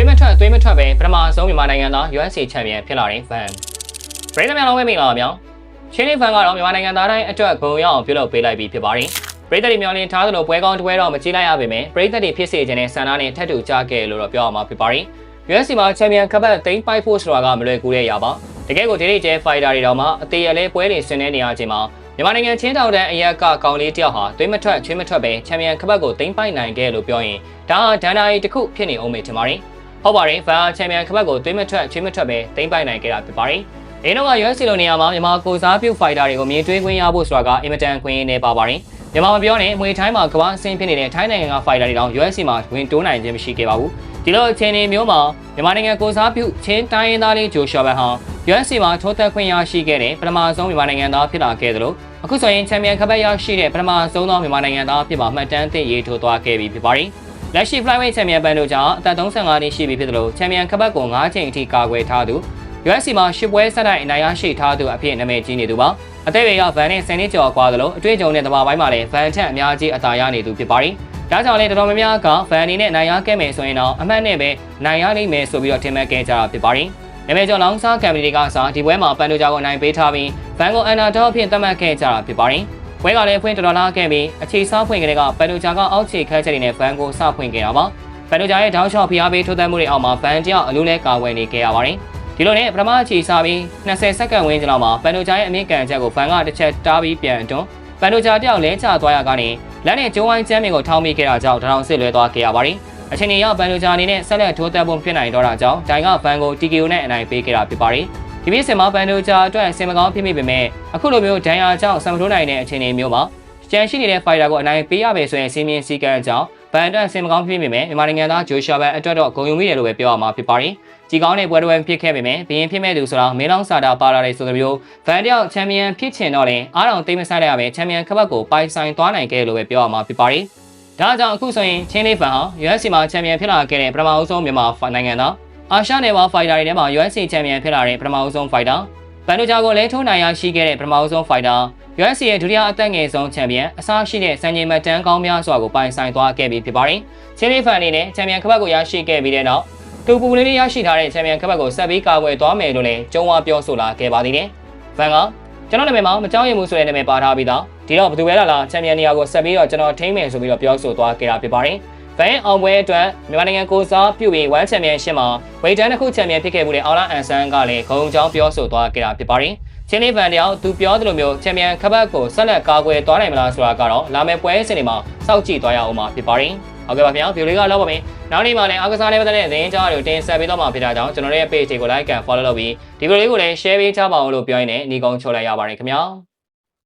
သွေးမထွက်သွေးမထွက်ပဲပထမဆုံးမြန်မာနိုင်ငံသား UFC ချန်ပီယံဖြစ်လာတဲ့ဖန်ပရိသတ်များလုံးဝမင်္ဂလာပါဗျာချင်းလေးဖန်ကတော့မြန်မာနိုင်ငံသားတိုင်းအတွက်ဂုဏ်ရအောင်ပြုလုပ်ပေးလိုက်ပြီးဖြစ်ပါတယ်ပရိသတ်တွေမျှော်လင့်ထားသလိုပွဲကောင်းတစ်ပွဲတော့မကြည့်လိုက်ရပါမယ်ပရိသတ်တွေဖြစ်စေခြင်းနဲ့ဆန္ဒနဲ့ထပ်တူကြခဲ့လို့တော့ပြောရမှာဖြစ်ပါတယ် UFC မှာချန်ပီယံကပ်သိမ်းပိုက်ဖို့ဆိုတာကမလွယ်ကူတဲ့ရပါတကယ်ကိုဒီနေ့ကျဲဖိုင်တာတွေတောင်မှအသေးအလဲပွဲတွေဆင်နေနေရခြင်းမှာမြန်မာနိုင်ငံချင်းတောင်တန်းအရက်ကကောင်လေးတယောက်ဟာသွေးမထွက်ချွေးမထွက်ပဲချန်ပီယံကပ်ကိုသိမ်းပိုက်နိုင်ခဲ့လို့ပြောရင်ဒါဟာဒန်နာရီတစ်ခုဖြစ်နေအောင်မေထင်ပါတယ် ဟုတ်ပါတယ်ဖန်ချန်ပီယံကပ်ကိုသွေးမထွက်ချွေးမထွက်ပဲသိမ်းပိုက်နိုင်ခဲ့တာဖြစ်ပါတယ်အင်းတော့က UFC လိုနေရာမှာမြန်မာကိုစားပြုဖိုင်တာတွေကိုမြင်တွေ့ခွင့်ရဖို့ဆိုတာကအင်မတန်ခွင့်ရနေပါပါတယ်မြန်မာမပြောနဲ့မွေထိုင်းမှာကမ္ဘာအဆင့်ဖြစ်နေတဲ့ထိုင်းနိုင်ငံကဖိုင်တာတွေတောင် UFC မှာဝင်တိုးနိုင်ခြင်းမရှိခဲ့ပါဘူးဒီလိုအခြေအနေမျိုးမှာမြန်မာနိုင်ငံကိုစားပြုချင်းတိုင်းရင်းသားလေးဂျိုရှော့ဘန်ဟာ UFC မှာထိုးသက်ခွင့်ရရှိခဲ့တဲ့ပထမဆုံးမြန်မာနိုင်ငံသားဖြစ်လာခဲ့သလိုအခုဆိုရင်ချန်ပီယံကပတ်ရရှိတဲ့ပထမဆုံးသောမြန်မာနိုင်ငံသားဖြစ်ပါမှတ်တမ်းသစ်ရေးထိုးသွားခဲ့ပြီဖြစ်ပါတယ်။ လက်ရှိ flyweight ချန်ပီယံပန်တို့ကြောင့်အသက်35နှစ်ရှိပြီဖြစ်သလိုချန်ပီယံကပတ်ကို9ချိန်အထိကာကွယ်ထားသူ UFC မှာရှစ်ပွဲဆက်တိုက်အနိုင်ရရှိထားသူအဖြစ်နာမည်ကြီးနေသူပါ။အသက်တွေကဗန်နဲ့ဆယ်နှစ်ကျော်ကွာသလိုအတွေ့အကြုံနဲ့တဘာပိုင်းမှာလည်းဗန်ထက်အများကြီးအသာရနေသူဖြစ်ပါတယ်။ဒါကြောင့်လည်းတော်တော်များများကဗန်အနေနဲ့နိုင်ရခဲ့မယ်ဆိုရင်တော့အမှတ်နဲ့ပဲနိုင်ရလိမ့်မယ်ဆိုပြီးတော့ထင်မှတ်ခဲ့ကြတာဖြစ်ပါတယ်။နာမည်ကျော်လောင်စားကမ်ပဏီတွေကစားဒီပွဲမှာပန်တိုဂျာကိုအနိုင်ပေးထားပြီးဗန်ကိုအန်နာဒေါအဖြစ်သတ်မှတ်ခဲ့ကြတာဖြစ်ပါတယ်။ ပွဲကလည်းဖွင့်တော်တော်လာခဲ့ပြီးအခြေစားဖွင့်ကလေးကပန်တိုဂျာကအောက်ခြေခက်ချက်တွေနဲ့ဗန်ကိုစဖွင့်ခဲ့တာပါ။ပန်တိုဂျာရဲ့တောင်းလျှောက်ဖိအားပေးထိုးသတ်မှုတွေအောက်မှာဗန်တယောက်အလူးလဲကာဝယ်နေခဲ့ရပါတယ်။ဒီလိုနဲ့ပထမအခြေစားပြီး20စက္ကန့်ဝန်းကျင်လောက်မှာပန်တိုဂျာရဲ့အမြင့်ကန်ချက်ကိုဗန်ကတစ်ချက်တားပြီးပြန်အတွန်းပန်တိုဂျာတယောက်လဲချသွားရကနေလက်နဲ့ကျိုးဝိုင်းချမ်းမင်ကိုထောင်းမိခဲ့တာကြောင့်တထောင်စစ်လွဲသွားခဲ့ရပါတယ်။အချိန်ကြီးရောက်ပန်တိုဂျာအနေနဲ့ဆက်လက်ထိုးသက်ပုံဖြစ်နိုင်တော့တာကြောင့်တိုင်ကဗန်ကို TKO နဲ့အနိုင်ပေးခဲ့တာဖြစ်ပါတယ်။ ဒီပြည့်စင်မှာပန်တိုဂျာအတွက်အစင်မကောင်းဖြစ်မိပေမဲ့အခုလိုမျိုးဒဏ်ရာကြောင့်ဆံမထိုးနိုင်တဲ့အခြေအနေမျိုးမှာကြံရှိနေတဲ့ fighter ကိုအနိုင်ပေးရမယ်ဆိုရင်စီမင်းစည်းကမ်းကြောင့်ဘန်အတွက်အစင်မကောင်းဖြစ်မိပေမဲ့မြန်မာနိုင်ငံသားဂျိုရှာဘန်အတွက်တော့ဂုဏ်ယူမိတယ်လို့ပဲပြောရမှာဖြစ်ပါတယ်။ကြီးကောင်းတဲ့ပွဲတော်ဝင်ဖြစ်ခဲ့ပေမဲ့ဘရင်ဖြစ်မဲ့သူဆိုတာမင်းလောင်းစာတာပါလာတဲ့ဆိုသလိုဗန်တယောက်ချန်ပီယံဖြစ်ချင်တော့ရင်အားလုံးသိမ်းမဆိုင်ရပဲချန်ပီယံခပတ်ကိုပိုင်ဆိုင်သွားနိုင်ခဲ့လို့ပဲပြောရမှာဖြစ်ပါတယ်။ဒါကြောင့်အခုဆိုရင်ချင်းလေးဖန်ဟာ UFC မှာချန်ပီယံဖြစ်လာခဲ့တဲ့ပထမအဆုံးမြန်မာနိုင်ငံသား အာရှနယ်ဘာဖိုင်တာတွေထဲမှာ UFC ချန်ပီယံဖြစ်လာတဲ့ပထမအဆုံးဖိုင်တာဘန်ဒိုဂျာကိုလည်းထိုးနိုင်ရရှိခဲ့တဲ့ပထမဆုံးဖိုင်တာ UFC ရဲ့ဒုတိယအသက်ငယ်ဆုံးချန်ပီယံအစားရှိတဲ့စံချိန်မတန်းကောင်းများစွာကိုပိုင်ဆိုင်သွားခဲ့ပြီးဖြစ်ပါတယ်။ချင်းလေးဖန်အနေနဲ့ချန်ပီယံခပတ်ကိုရရှိခဲ့ပြီးတဲ့နောက်တူပူလေးလေးရရှိထားတဲ့ချန်ပီယံခပတ်ကိုဆက်ပြီးကာကွယ်သွားမယ်လို့လည်းကြုံဝါပြောဆိုလာခဲ့ပါသေးတယ်။ဗန်ကကျွန်တော်နာမည်မှာမကြောက်ရွံ့မှုဆိုတဲ့နာမည်ပါထားပြီးတော့ဒီတော့ဘယ်သူပဲလာလာချန်ပီယံနေရာကိုဆက်ပြီးတော့ကျွန်တော်ထိမ့်မယ်ဆိုပြီးတော့ပြောဆိုသွားခဲ့တာဖြစ်ပါတယ်။ ဗန်အောင်ပွဲအတွက်မြန်မာနိုင်ငံကိုစားပြုပြီးဝမ်ချန်ပီယံရှစ်မှာဝေတန်းတစ်ခုချန်ပီယံဖြစ်ခဲ့မှုတဲ့အောင်လာအန်ဆန်ကလည်းဂုံကြောင်းပြောဆိုသွားခဲ့တာဖြစ်ပါတယ်။ချင်းလေးဗန်တယောက်သူပြောသလိုမျိုးချန်ပီယံခပတ်ကိုဆက်လက်ကာကွယ်သွားနိုင်မလားဆိုတာကတော့လာမယ့်ပွဲစဉ်တွေမှာစောင့်ကြည့်သွားရအောင်ပါဖြစ်ပါတယ်။ဟုတ်ကဲ့ပါခင်ဗျာဗီဒီယိုလေးကလောက်ပါမယ်။နောက်နေ့မှလည်းအားကစားနဲ့ပတ်သက်တဲ့သတင်းကြားတွေကိုတင်ဆက်ပေးတော့မှာဖြစ်တာကြောင့်ကျွန်တော်ရဲ့ page တွေကို like and follow လုပ်ပြီးဒီဗီဒီယိုလေးကိုလည်း share ပေးချပါအောင်လို့ပြောရင်းနဲ့ညီကုန်းချုပ်လိုက်ရပါတယ်ခင်ဗျာ။